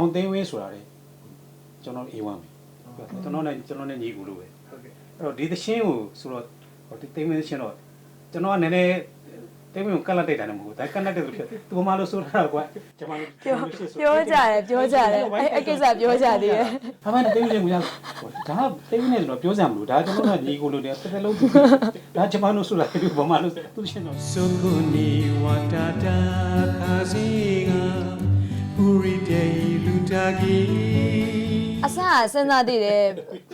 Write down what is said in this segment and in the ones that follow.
မောင်သိန်းဝင်းဆိုတာလေကျွန်တော် A1 ပဲကျွန်တော်နဲ့ကျွန်တော်နဲ့ညီဦးလို့ပဲဟုတ်ကဲ့အဲ့တော့ဒီသရှင်ကိုဆိုတော့ဒီသိန်းဝင်းသရှင်တော့ကျွန်တော်ကနည်းနည်းတဲ့မျိုးကလတ်တိုက်တာလည်းမဟုတ်ဘူးဒါကလတ်တဲ့သူဖြစ်သူမလို့ဆိုတာကွာကျွန်မပြောကြတယ်ပြောကြတယ်အဲအကိစ္စပြောကြသေးတယ်ဘာမှတိတ်နေမှာဒါတိတ်နေဆိုတော့ပြောစရာမလိုဒါကျွန်တော်ကညီကိုလို့တယ်တစ်သက်လုံးသူဒါကျွန်မလို့ဆိုတာဒီဘာမှလို့သူရှင်းတော့စုံကုန်ဒီဝတာတာခါစီကပူရီတေ အစကစဉ်းစားသေးတယ်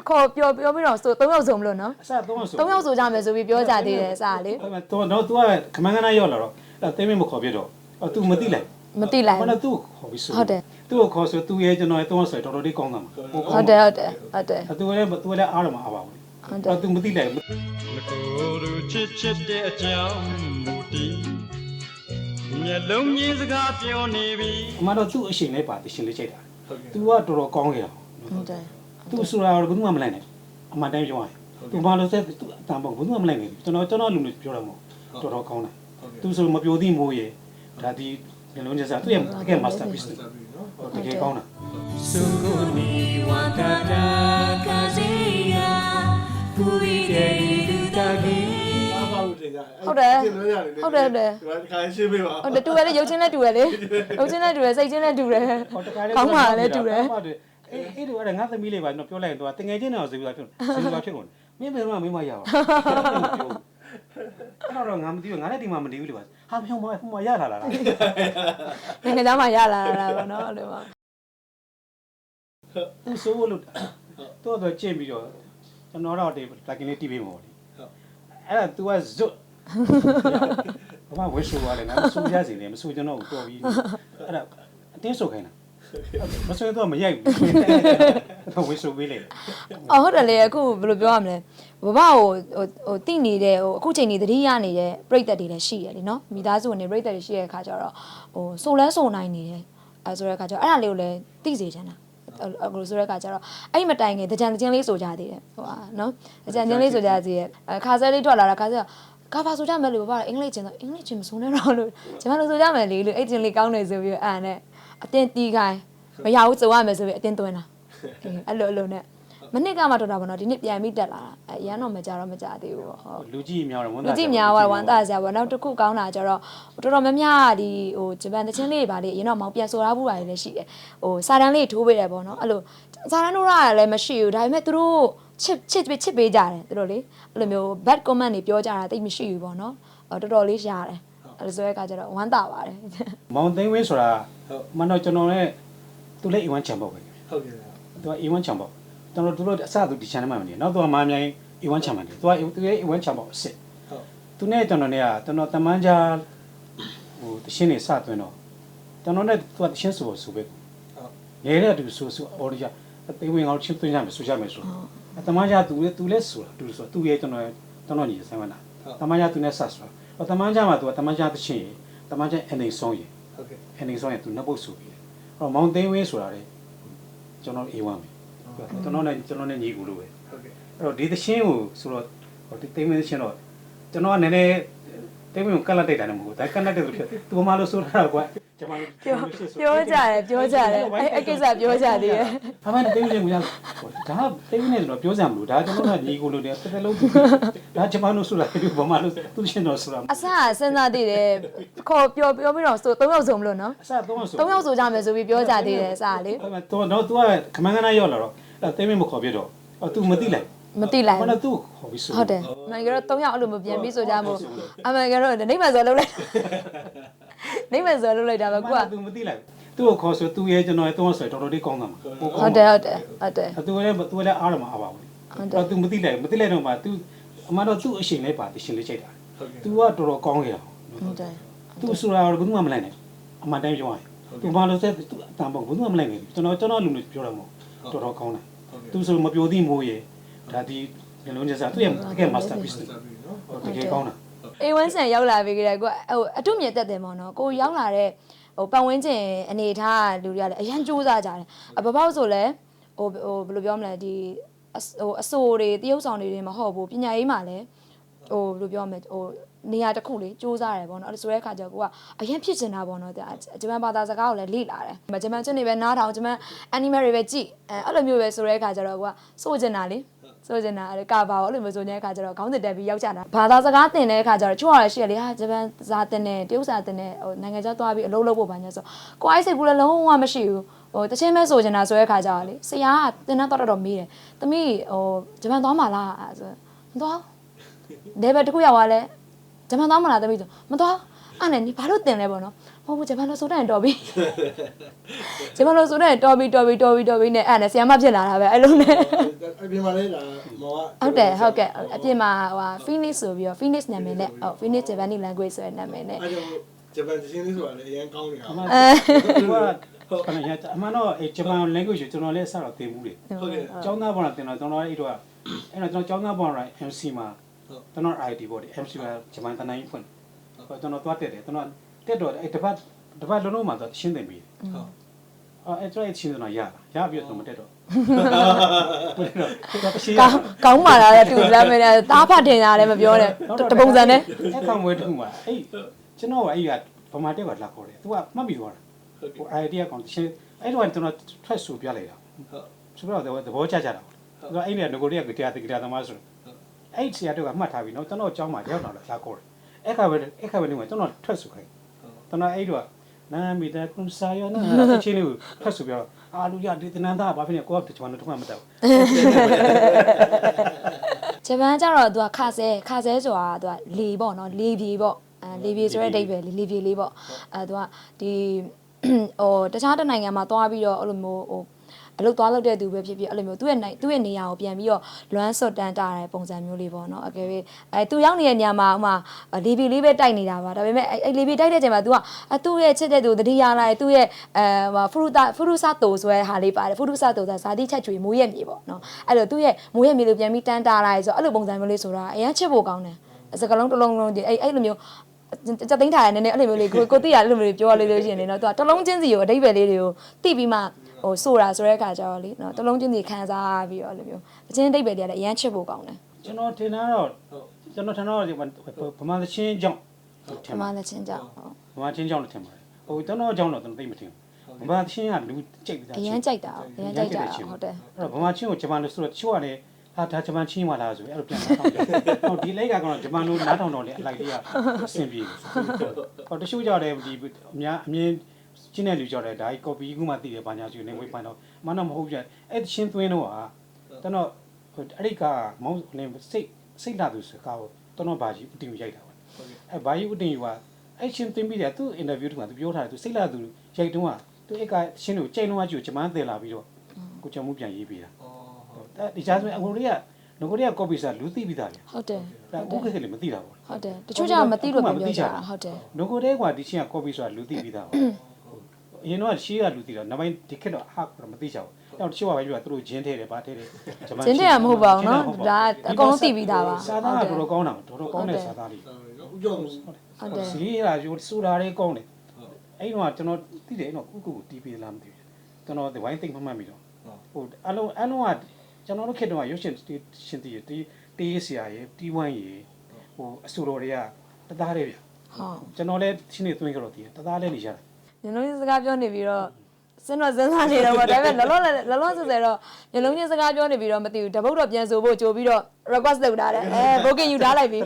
ခေါ်ပြောပြောပြီးတော့ဆို၃ယောက်စုံမလို့နော် အစတော့ဆို ၃ယောက်ဆိုကြမယ်ဆိုပြီးပြောကြသေးတယ်အစကလေ အဲ့တော့တော့ तू ကခမန်းကနာရောက်လာတော့အဲ့သိမ့်မခေါ်ပြတော့အဲ့ तू မသိလိုက် မသိလိုက် ဘာ ဘူး လို့ तू ခေါ်ပြီးဆို ဟုတ်တယ် तू ကိုခေါ်ဆို तू ရဲ့ကျွန်တော်ရဲ့တော့ဆိုတော်တော်လေးကောင်းတာမှာ ဟုတ်တယ်ဟုတ်တယ်ဟုတ်တယ် အဲ့ तू လည်း तू လည်းအားရမှာအားပါဘူး ဟုတ်တယ် အဲ့ तू မသိလိုက် မကိုယ်တို့ချစ်ချစ်တဲ့အကြောင်းမူတည် မျက်လုံးမြင်စကားပြောနေပြီအမတော့သူ့အရှင်လေးပါတရှင်လေးချိန်တာ။ तू ကတော်တော်ကောင်းခဲ့တာဟုတ်တယ်။ तू ဆိုတာတော့ဘယ်သူမှမလိုက်နဲ့။အမတိုင်းပြောရရင်။ तू ဘာလို့ဆက် तू အတန်ပေါ့ဘယ်သူမှမလိုက်နဲ့။ကျွန်တော်ကျွန်တော်လူတွေပြောတာမဟုတ်။တော်တော်ကောင်းတာ။ तू ဆိုမပြိုသည့်မိုးရဲ့ဒါဒီမျက်လုံးမြင်စကားသူ့ရဲ့တကယ် masterpiece တူ။ဟုတ်တကယ်ကောင်းတာ။ Sukuni wakada kaziya kuide dutagi ရတယ်ဟုတ်တယ်ဟုတ်တယ်ဟုတ်တယ်ဒီမှာတစ်ခါရှင်းပေးပါဟုတ်တယ်တူတယ်လေရုပ်ချင်းလည်းတူတယ်လေရုပ်ချင်းလည်းတူတယ်စိတ်ချင်းလည်းတူတယ်ဟောတစ်ခါလည်းခေါင်းမာလည်းတူတယ်အေးအေးတို့အဲ့ဒါငါသမီးလေးပါကျွန်တော်ပြောလိုက်ရင်တော့တငယ်ချင်းတော့ဇေဘူးသာဖြစ်ဇေဘူးသာဖြစ်ကုန်မင်းဘယ်တော့မှမင်းမရပါဘူးအဲ့တော့ငါမသိဘူးငါလည်းဒီမှာမတည်ဘူးလေပါဟာဖြုံမဟိုမှာရလာလားငါကသားမှာရလာလားဗောနော်အဲ့လိုပါသူဆိုးလို့တော့တော့ကျင့်ပြီးတော့ကျွန်တော်တော့ဒီ plugin လေးတီးပေးမှာပေါ့လေအဲ့ဒါ तू ကဇွတ် ဘာမှဝှဆိုးသွားတယ်ငါမဆိုးရစီနေမဆိုးကျွန်တော်ကိုတော်ပြီးအဲ့ဒါအတင်းဆိုခိုင်းတာမဆိုးတော့မရိုက်ဘူးတော့ဝှဆိုးပေးလေအော်ဟုတ်တယ်လေအခုဘယ်လိုပြောရမလဲဘဘကိုဟိုဟိုတိနေတဲ့ဟိုအခုချိန်နေသတိရနေတဲ့ပြိသက်တွေလည်းရှိရလीနော်မိသားစုဝင်တွေပြိသက်တွေရှိတဲ့အခါကျတော့ဟိုဆိုလဲဆိုနိုင်နေတယ်အဲဆိုတဲ့အခါကျတော့အဲ့ဒါလေးကိုလည်းသိစေချင်တာအခုဆိုတဲ့အခါကျတော့အဲ့ဒီမတိုင်ခင်တကြံတကြံလေးဆိုကြသေးတယ်ဟိုဟာနော်တကြံချင်းလေးဆိုကြသေးတယ်အဲခါဆဲလေးထွက်လာတာခါဆဲက ဘာဆိုကြမယ်လို့ဘာအင်္ဂလိပ်ချင်းတော့အင်္ဂလိပ်ချင်းမဆိုနဲ့တော့လို့ကျွန်မတို့ဆိုကြမယ်လေလို့အဲ့ချင်းလေးကောင်းနေဆိုပြီးအဲ့နဲ့အတင်းတီးခိုင်းမရဘူးစုံရမယ်ဆိုပြီးအတင်းသွင်းတာအဲ့လိုအဲ့လိုနဲ့မနစ်ကမှတော်တာပေါ့နော်ဒီနေ့ပြန်ပြီးတက်လာတာအဲရန်တော့မကြတော့မကြသေးဘူးပေါ့ဟုတ်လူကြီးများတယ်ဝန်လူကြည့်များသွားဝမ်းသာစရာပေါ့နောက်တစ်ခုကောင်းတာကျတော့တော်တော်များများဒီဟိုဂျပန်တချင်းလေးတွေပါလေအရင်တော့မောင်ပြန်ဆိုထားဘူးပါလေလည်းရှိတယ်ဟိုစာတန်းလေးထိုးပေးတယ်ပေါ့နော်အဲ့လိုစာတန်းထိုးရတာလည်းမရှိဘူးဒါပေမဲ့သူတို့ ချစ်ချစ်ချစ်ပေးကြတယ်သူတို့လေအဲ့လိုမျိုး bad comment တွေပြောကြတာတိတ်မရှိဘူးပေါ့နော်အဲ့တော်တော်လေးရှားတယ်အဲ့လိုဆိုတဲ့အခါကျတော့ဝမ်းသာပါတယ်မောင်သိန်းဝင်းဆိုတာမန်တော့ကျွန်တော်လည်းသူလည်း A1 ချန်ပေါ့ပဲဟုတ်ကဲ့သူက A1 ချန်ပေါ့ကျွန်တော်တို့အစသူဒီ channel မှာမနေနောက်တော့မှအမြိုင် A1 ချန်မှာနေသူကသူရဲ့ A1 ချန်ပေါ့အစ်စ်ဟုတ်သူနဲ့ကျွန်တော်နဲ့ကကျွန်တော်တမန်ကြာဟိုတရှင်းနေစသွင်းတော့ကျွန်တော်နဲ့သူကတရှင်းဆိုဆိုပဲဟုတ်ငယ်တဲ့သူဆိုဆိုအော်ဒီအသေးဝင်အောင်ချင်းသွင်းရမယ်ဆိုကြမယ်ဆိုအ တမန်ကြာသူလည်းသူလည်းဆိုတာသူဆိုသူရဲ့ကျွန်တော်ကျွန်တော်ညီဆိုင်မလားတမန်ကြာသူနဲ့ဆက်ဆိုတာတမန်ကြာမှာသူကတမန်ကြာတရှင်းတမန်ကြာအနေဆုံးရဟုတ်ကဲ့အနေဆုံးရသူနှစ်ပုတ်ဆိုပြီးတယ်အဲ့တော့မောင်သိန်းဝင်းဆိုတာလေကျွန်တော် A1 ပဲကျွန်တော်နဲ့ကျွန်တော်နဲ့ညီကူလို့ပဲဟုတ်ကဲ့အဲ့တော့ဒီသချင်းကိုဆိုတော့ဟိုဒီသိမ်းမင်းသချင်းတော့ကျွန်တော်ကနည်းနည်း သိမ်းမင်းကိုကတ်လက်တိုက်တာလည်းမဟုတ်ဘူးဒါကတ်လက်တဲ့သူဖြစ်သူဘာမှလို့ဆိုတာကွာကျွန်မပြောပြောကြတယ်ပြောကြတယ်အဲ့အဲ့ကိစ္စပြောကြသေးတယ်ဘာမှသိမ်းမင်းကိုရဒါသိမ်းမင်းနဲ့ဆိုတော့ပြောစရာမလိုဒါကျွန်တော်ကညီကူလို့တည်းတစ်သက်လုံးဒါကျွန်မတို့ဆိုတာသူဘာမှလို့သူချင်းတော့ဆိုတာအစကစဉ်းစားသေးတယ်ခေါ်ပြောပြောပြီးတော့ဆို၃ယောက်စုံမလို့နော်အစတော့ဆို၃ယောက်ဆိုကြမယ်ဆိုပြီးပြောကြသေးတယ်အစကလေအဲ့တော့တော့ तू ကခမန်းကနာရောက်လာတော့အဲ့သိမ်းမင်းမခေါ်ပြတော့အဲ့ तू မသိလိုက် မသိလိုက်ဘာဘူးလို့ तू ခေါ်ပြီးဆိုဟုတ်တယ်အမေကတော့၃ယောက်အဲ့လိုမပြန်ပြီးဆိုကြမို့အမေကတော့နေမဲ့ဆိုလုံးလိုက်နေမဲ့ဆိုလုံးလိုက်တာပဲကိုကသူမသိလိုက်သူ့ကိုခေါ်ဆိုသူရဲ့ကျွန်တော်ရဲ့တော့ဆိုတော်တော်လေးကောင်းတာမှာဟုတ်တယ်ဟုတ်တယ်ဟုတ်တယ်သူလည်းသူလည်းအားရမှာအားပါဘူးဟုတ်တယ်တော့သူမသိလိုက်မသိလိုက်တော့မှသူအမှတော့သူ့အရှင်လေးပါတရှင်လေးချိန်တာဟုတ်ကဲ့သူကတော်တော်ကောင်းခဲ့တာဟုတ်တယ်သူဆိုတာတော့ဘယ်သူမှမလိုက်နဲ့အမှန်တိုင်းပြောရင်သူဘာလို့လဲသူအတန်ပေါ့ဘယ်သူမှမလိုက်နဲ့ကျွန်တော်ကျွန်တော်လူလူပြောတာမဟုတ်တော်တော်ကောင်းတယ်ဟုတ်ကဲ့သူဆိုမပြိုသည့်မိုးရေ ဒါဒီဒီလုံးကျစားသူရဲ့တကယ် masterpiece စပ်ပြီးနော်တကယ်ကောင်းတာ A1 ဆန်ရောက်လာပြီကြတဲ့ကိုဟိုအတုမြင်တက်တယ်ပေါ့နော်ကိုရောက်လာတဲ့ဟိုပတ်ဝန်းကျင်အနေထားလူတွေကလည်းအရန်စူးစားကြတယ်အဘဘောက်ဆိုလည်းဟိုဟိုဘယ်လိုပြောမလဲဒီဟိုအဆိုတွေတရုပ်ဆောင်တွေတွေမဟုတ်ဘူးပညာရေးမှာလည်းဟဟိုဘယ်လိုပြောရမလဲဟိုနေရာတစ်ခုလေစူးစမ်းရတယ်ပေါ့နော်အဲ့ဒါဆိုတဲ့အခါကျတော့ကိုကအရင်ဖြစ်နေတာပေါ့နော်တဲ့ဂျပန်ဘာသာစကားကိုလည်းလေ့လာတယ်ဂျပန်ကျွန်းတွေပဲနားထောင်ဂျပန် anime တွေပဲကြည့်အဲအဲ့လိုမျိုးပဲဆိုတဲ့အခါကျတော့ကိုကစိုးကျင်တာလေ စိုးကျင်တာအဲ့ကာပါပေါ့အဲ့လိုမျိုးဆိုတဲ့အခါကျတော့ခေါင်းစစ်တက်ပြီးရောက်ကြတာဘာသာစကားသင်တဲ့အခါကျတော့ချို့ရရှိရလေဟာဂျပန်စာသင်တယ်တရုတ်စာသင်တယ်ဟိုနိုင်ငံခြားသွားပြီးအလုပ်လုပ်ဖို့ပါညာဆိုကိုအိုက်စိတ်ဘူးလည်းလုံးဝမရှိဘူးဟိုတချင်းပဲဆိုကျင်တာဆိုတဲ့အခါကျတော့လေဆရာကသင်တန်းတော့တော်တော်မေးတယ်သမီးဟိုဂျပန်သွားမှာလားအဲ့ဆိုမသွားဘူး level တစ်ခုရောက်သွားလဲဂျပန်သွားမလားတပည့်ဆိုမသွားအဲ့နဲ့你ဘာလို့တင်လဲပေါ့နော်မ ဟုတ်ဘူးဂျပန်လို့ဆိုတဲ့ရင်တော်ပြီဂျပန်လို့ဆိုတဲ့ရင်တော်ပြီတော်ပြီတော်ပြီတော်ပြီနဲ့အဲ့နဲ့ဆီယမဖြစ်လာတာပဲအဲ့လိုနဲ့အပြင်မှာလဲလာမောင်ကဟုတ်တယ်ဟုတ်ကဲ့အပြင်မှာဟိုဟာ Phoenix ဆိုပြီးတော့ Phoenix နာမည်နဲ့ဟုတ် Phoenix Japanese language ဆိုတဲ့နာမည်နဲ့အဲကြောင့်ဂျပန်ချင်းလေးဆိုတာလည်းအရင်ကောင်းနေတာအမှန်အဲသူကခဏရအမှန်တော့အဲဂျပန် language ကိုကျွန်တော်လည်းစတော့သင်ဘူးလေဟုတ်ကဲ့ကျောင်းသားဘောင်တင်တော့ကျွန်တော်အဲ့တော့အဲ့တော့ကျွန်တော်ကျောင်းသားဘောင်ရိုင်း MC မှာကျွန်တော် ID ပေါ့ဒီ MC ကဂျပန်တနိုင်ဖွင့်ဟောကျွန်တော်သွားတက်တယ်ကျွန်တော် တက်တော့အဲ့တပတ်တပတ်လုံးလုံးမှာတော့ရှင်းတယ်ပြီဟုတ်အော်အဲ့ကျွန်တော်ရှင်းတယ်တော့ရရပြီးတော့မတက်တော့ဘယ်တော့တရှိရကောင်းကောင်းပါလားတဲ့တူလမ်းမဲတဲ့တားဖတ်တင်တာလည်းမပြောနဲ့တပုံစံနဲ့အဲ့ကောင်ဝဲတူမှာအဲ့ကျွန်တော်ကအဲ့ကဗမာတက်ကလာခေါ်တယ်သူကမှတ်ပြီးသွားတာဟုတ်ကဲ့ဟို idea ကောင်ရှင်းအဲ့တော့ကျွန်တော် thread ဆိုပြလိုက်တာဟုတ်ဆိုတော့သဘောကျကြတာသူကအဲ့ဒီကငကိုတွေကတရားတရားသမားဆိုအဲ့ဆရာတို့ကမှတ်ထားပြီနော်ကျွန်တော်အကြောင်းမှာတယောက်တော့လာခေါ်တယ်အဲ့ခါပဲအဲ့ခါပဲနေမှာကျွန်တော် thread ဆိုခိုင်း ကျွန်တော်အဲ့တော့နာမီတာကွန်ဆာယောနာအချင်းလေးကို thread ဆိုပြတော့အာလူရဒီတနန်းသားဘာဖြစ်နေကိုကကျွန်တော်တော့မှမတောက်ဂျပန်ကျတော့သူကခါဆဲခါဆဲဆိုတာသူကလေပေါ့နော်လေပြေပေါ့အဲလေပြေဆိုတဲ့အဓိပ္ပာယ်လေလေပြေလေးပေါ့အဲသူကဒီဟိုတခြားတစ်နိုင်ငံမှာသွားပြီးတော့အဲ့လိုမျိုးဟို အလုပ်သွားလုပ်တဲ့သူပဲဖြစ်ဖြစ်အဲ့လိုမျိုးသူ့ရဲ့နိုင်သူ့ရဲ့နေရာကိုပြန်ပြီးတော့လွမ်းဆွတ်တန်းတာတဲ့ပုံစံမျိုးလေးပေါ့နော်အကယ်၍အဲသူရောက်နေတဲ့နေရာမှာဥမာလေပြေလေးပဲတိုက်နေတာပါဒါပေမဲ့အဲလေပြေတိုက်တဲ့ချိန်မှာ तू ကအသူ့ရဲ့ချစ်တဲ့သူတတိယလိုက်သူ့ရဲ့အဲဖရုတာဖရုစာတိုဆိုတဲ့ဟာလေးပါတယ်ဖရုစာတိုဆိုတာဇာတိချက်ချွေမိုးရက်မြေပေါ့နော်အဲ့လိုသူ့ရဲ့မိုးရက်မြေလေးပြန်ပြီးတန်းတာလိုက်ဆိုအဲ့လိုပုံစံမျိုးလေးဆိုတာအရင်ချစ်ဖို့ကောင်းတယ်စကလုံးတစ်လုံးလုံးဒီအဲ့အဲ့လိုမျိုးစက်သိန်းထားရနည်းနည်းအဲ့လိုမျိုးလေးကိုကိုသိရအဲ့လိုမျိုးလေးပြောရလို့လို့ရှိရင်လေနော်သူကတလုံးချင်းစီကိုအတိတ်ပဲလေးတွေကိုသိပြီးမှ ဟိုဆိုတာဆိုတဲ့အခါကျတော့လေနော်တလုံးချင်းစီခံစားပြီးတော့အဲ့လိုမျိုးအချင်းအတိတ်ပဲလေးကလည်းအရန်ချစ်ဖို့ကောင်းတယ်ကျွန်တော်ထင်တာတော့ကျွန်တော်ထင်တော့ဗမာသချင်းကြောင့်ထဓင်မ္မပါလက်ချင်းကြောင့်ဟုတ်ဗမာချင်းကြောင့်လည်းထင်ပါတယ်ဟိုကျွန်တော်ကြောင့်တော့ကျွန်တော်သိမထင်ဘူးဗမာချင်းကလူကြိတ်တာအရန်ကြိုက်တာအရန်ကြိုက်တာဟုတ်တယ်အဲ့တော့ဗမာချင်းကိုဂျပန်လို့ဆိုတော့တချို့ကလည်းဟာဒါဂျပန်ချင်းပါလားဆိုပြီးအဲ့လိုပြန်လာတော့တယ်ဟိုဒီလိုက်ကတော့ဂျပန်လို့နားထောင်တော့လေအလိုက်လေးကအဆင်ပြေဟိုတချို့ကြောင့်လည်းဒီအများအမြင် ချင်းတဲ့လူကြောင့်လည်းဒါကြီး copy ကူမှသိတယ်ဘာညာဆိုနေဝေးပိုင်တော့မနမဟုတ်ပြန်အဲ့ချင်းသွင်းတော့ဟာကျွန်တော်ဟိုအဲ့ဒီကမောင်းနေစိတ်စိတ်လာသူစကားကိုကျွန်တော်ဘာကြီးအတင်ရိုက်တာပါအဲ့ဘာကြီးအတင်ယူကအဲ့ချင်းသွင်းပြီးတယ်သူ interview တူမှာသူပြောထားတယ်သူစိတ်လာသူရိုက်တုံးကသူအဲ့ကချင်းကိုကြိတ်လုံးကကြည့်ဂျပန်သေးလာပြီးတော့ကိုချောင်မှုပြန်ရေးပေးတာအော်ဒီကြားဆိုအကိုတွေကငကိုတွေက copy စာလူသိပြီးသားဗျဟုတ်တယ်ဒါအခုခေတ်ကလည်းမသိတာပေါ့ဟုတ်တယ်တချို့ကျတော့မသိလို့ပြောကြတာဟုတ်တယ်ငကိုတွေကဒီချင်းက copy ဆိုတာလူသိပြီးသားပေါ့ အရင်တော့ရှေးကလူသိတော့နောက်ပိုင်းဒီခေတ်တော့ဟာမသိကြဘူးအဲ့တော့တချို့ကပဲပြောသူတို့ဂျင်းထဲတယ်ဗာထဲတယ်ဂျမန်ကျင်းတဲ့ကမဟုတ်ပါဘူးနော်ဒါအကုန်လုံးသိပြီးသားပါစာသားကတော်တော်ကောင်းတာတော်တော်ကောင်းတဲ့စာသားလေးနော်ဦးကျော်ဟုတ်တယ်စီးရရိုးဆိုတာလေးကောင်းတယ်အဲ့တော့ကျွန်တော်သိတယ်နော်ကုကုကိုတီးပေးလားမသိဘူးကျွန်တော်ဒီဝိုင်းသိမ့်မှတ်မှတ်ပြီးတော့ဟိုအလုံးအလုံးကကျွန်တော်တို့ခေတ်တော့ရုပ်ရှင်ရှင်တီးတီးတီးဆရာရေတီးဝိုင်းရေဟိုအဆူတော်တွေကတသားလေးဗျဟုတ်ကျွန်တော်လည်းရှင်းနေသွင်းကြတော့တည်တသားလည်းနေကြတာ ညလုံးချင်းစကားပြောနေပြီးတော့စဉ်းတော့စဉ်းစားနေတော့ဗောဒါပေမဲ့လောလောလောလောဆယ်ဆယ်တော့ညလုံးချင်းစကားပြောနေပြီးတော့မသိဘူးတပုတ်တော့ပြန်ဆိုဖို့ကြိုပြီးတော့ request လုပ်ထားတယ်အဲ booking ယူထားလိုက်ပြီ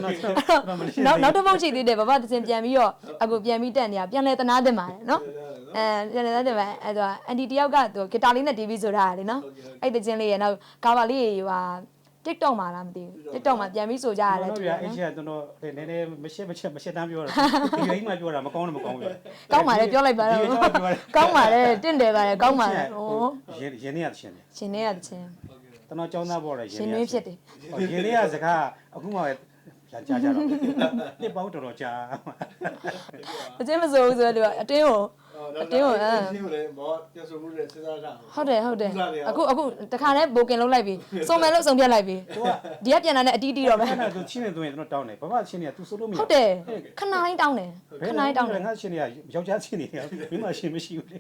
နောက်နောက်တစ်ပုတ်ချိန်သေးတယ်ဘာမှတစ်စင်ပြန်ပြီးတော့အခုပြန်ပြီးတက်နေတာပြန်လဲတနာတင်ပါတယ်နော်အဲပြန်လဲတနာတင်ပါအဲတော့အန်တီတယောက်ကသူဂီတာလေးနဲ့ TV ဆိုထားတယ်လေနော်အဲ့တချင်းလေးရဲ့နောက်ကာဘာလေးဟိုဟာ TikTok မှာလားမသိဘူး TikTok မှာပြန်ပြီးဆိုကြရတယ်တော့တူဗျာတယ်အဲ့နော်ချက်ကျွန်တော်နည်းနည်းမရှက်မချက်မရှက်တမ်းပြောတာဒီလိုကြီးမှပြောတာမကောင်းတယ်မကောင်းဘူးကောင်းပါလေပြောလိုက်ပါတော့ကောင်းပါလေတင့်တယ်ပါလေကောင်းပါလေဟိုရင်းရင်းနေရတချင်းတယ်ရှင်နေရတဲ့ချင်းကျွန်တော်ကျောင်းသားပေါ်တယ်ရင်းရှင်နေနေဖြစ်တယ်ရင်းနေရစကားအခုမှပဲလာကြားကြတော့နှစ်ပေါင်းတော်တော်ကြာအချင်းမစိုးဘူးဆိုတော့အတင်းကို အတင်းကိုလည်းမောပြန်ဆိုမှုနဲ့စဉ်းစားတာ ဟုတ်တယ်ဟုတ်တယ်အခုအခုတခါနဲ့ဘိုကင်လုံးလိုက်ပြီစုံမယ်လို့စုံပြတ်လိုက်ပြီဒီကပြန်လာတဲ့အတီးတီးတော့ပဲ အဲ့ဒါသူချင်းနေသွင်းကျွန်တော်တောင်းတယ်ဘာမှချင်းနေက तू ဆိုလို့မရ ဟုတ်တယ်ခဏတိုင်းတောင်းတယ်ခဏတိုင်းတောင်းတယ် ငါချင်းနေကယောက်ျားချင်းနေကမင်းမရှိမရှိဘူးလေ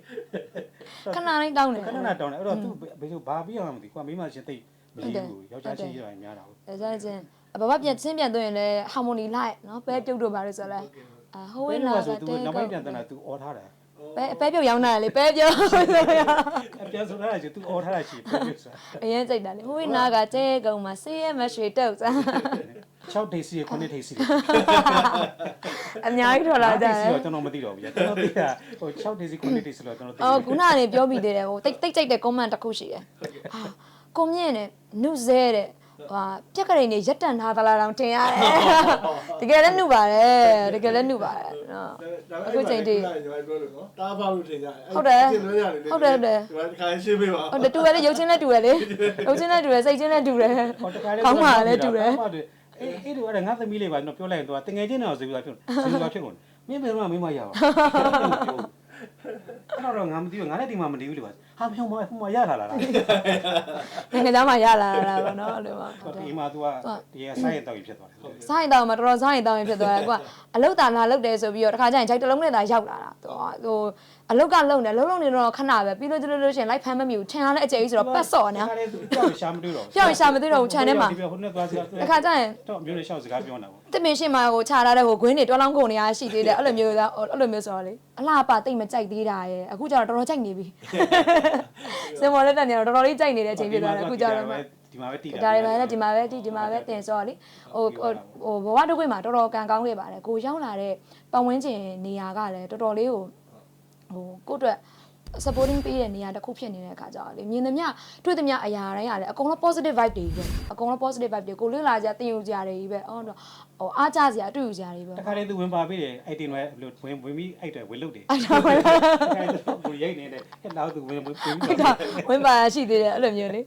ခဏတိုင်းတောင်းတယ် ခဏခဏတောင်းတယ်အဲ့တော့ तू ဘယ်လိုဘာပြီးအောင်မသိကွာမိမချင်းသိမရှိဘူးယောက်ျားချင်းရရင်များတာဟုတ် အဲကြချင်း ဘာဘာပြန်ချင်းပြန်သွင်းရင်လည်း harmony လိုက်နော်ပဲပြုတ်တော့ပါလို့ဆိုလဲအာဟိုးဝင်းလာ ဆို တာ သူ တဲ နောက် ကော ပိုင်းပြန်တက်လာ तू အော်ထားတယ် ပဲပဲပြုတ်ရောင်းတာလေပဲပြုတ်ဆိုရအပြန်ဆိုထားတာကျ तू အော်ထားတာရှိပြန်ပြဆိုအရင်ကြိတ်တာလေဟိုးဝင်းနာကတဲကုံမှာဆေးရမရွှေတုတ်စား6 days ရ9 days ရအများကြီးထွက်လာကြတယ်တော့ကျွန်တော်မသိတော့ဘူးကျွန်တော်သိတာဟို6 days 9 days ဆိုတော့ကျွန်တော်သိအော်ခုနကနေပြောပြီးသေးတယ်ဟိုတိတ်တိတ်ကြိုက်တဲ့ comment တစ်ခုရှိတယ်ဟာကိုမြင့်နဲ့နုဇဲတဲ့ ဟာပြက်ကလေးနေရက်တန်ထားသလားတော့တင်ရတယ်တကယ်လည်းနုပါတယ်တကယ်လည်းနုပါတယ်နော်အခုချိန်ထိညီမပြောလို့နော်တားဖောက်လို့ထင်ကြတယ်ဟုတ်တယ်ကျင်လို့ရတယ်လေဟုတ်တယ်ဟုတ်တယ်ဒီမှာတစ်ခါရှင်းပေးပါဟုတ်တယ်တူတယ်လေရုပ်ချင်းလည်းတူတယ်လေရုပ်ချင်းလည်းတူတယ်စိတ်ချင်းလည်းတူတယ်ဟောတခါလေးခေါင်းမှာလည်းတူတယ်အေးအေးတို့အဲ့ငါသမီးလေးပါကျွန်တော်ပြောလိုက်ရင်သူကတငယ်ချင်းတော့ဆိုပြီးတော့ဖြစ်ဆိုပြီးတော့ဖြစ်ကုန်မင်းဘယ်တော့မှမင်းမရပါအဲ့တော့ငါမသိဘူးငါလည်းဒီမှာမတည်ဘူးလေပါ ဟာဖြုံမဟိုမှာရလာလားနိုင်ငံသားမှာရလာတာပေါ့နော်အဲ့လိုပါဟုတ်တယ်ဒီမှာ तू ကဒီကဆိုင်တောက်ဖြစ်သွားတယ်စားရင်တောင်မှတော်တော်စားရင်တောင်ရင်ဖြစ်သွားတယ်ကွာအလုတ်တာလာလုတ်တယ်ဆိုပြီးတော့တခါကျရင်ဂျိုက်တစ်လုံးနဲ့သာရောက်လာတာသူဟိုအလုတ်ကလုံတယ်လုံလုံနေတော့ခဏပဲပြီးလို့လို့လို့ရှင်လိုက်ဖမ်းမမြူထင်ရတဲ့အကျိဆိုတော့ပတ်စော့နော်ခါလေး तू ကြောက်ရှာမတွေ့တော့ကြောက်ရှာမသိတော့ဘူးခြံထဲမှာဒီဟိုနဲ့သွားစကားတခါကျရင်တော့မျိုးနဲ့ရှောက်စကားပြောနေတာပေါ့တမင်ရှင်းမှာဟိုခြာထားတဲ့ဟိုဂွင်းတွေတွားလောင်းကုန်နေရရှိသေးတယ်အဲ့လိုမျိုးသားအဲ့လိုမျိုးဆိုတော့လေအလားပါတိတ်မကြိုက်သေးတာရဲ့အခုကျတော့တော်တော်ကြိုက်နေပြီစင်မော်လက်တက်နေတော့တော်တော်လေးကြိုက်နေတဲ့အချိန်ဖြစ်သွားတယ်အခုကျတော့မှဒီမှာပဲတည်ဒါတွေပဲလေဒီမှာပဲဒီဒီမှာပဲတင်ဆိုတော့လေဟိုဟိုဟိုဘဝတစ်ခွေမှာတော်တော်ကံကောင်းခဲ့ပါတယ်ကိုရောက်လာတဲ့ပတ်ဝန်းကျင်နေရာကလည်းတော်တော်လေးကိုဟိုကိုယ့်အတွက် supporting ပေးတဲ့နေရာတစ်ခုဖြစ်နေတဲ့အခါကျတော့လေမြင်သမျှတွေ့သမျှအရာတိုင်းကလည်းအကုန်လုံး positive vibe တွေပဲအကုန်လုံး positive vibe တွေကိုလွတ်လာကြတင်ယူကြတွေကြီးပဲအော်တော့ဟိုအားကြစရာအတွေ့အကြတွေပဲတခါလေး तू ဝင်ပါပေးတယ်အဲ့တင်ပဲလို့ဝင်ဝင်ပြီးအဲ့တယ်ဝင်လုတ်တယ်အဲ့ဒါပဲအဲ့ဒါကိုရိတ်နေတယ်ဟဲ့တော့ तू ဝင်ဝင်ပြီးအဲ့ဒါဝင်ပါရှိသေးတယ်အဲ့လိုမျိုးလေ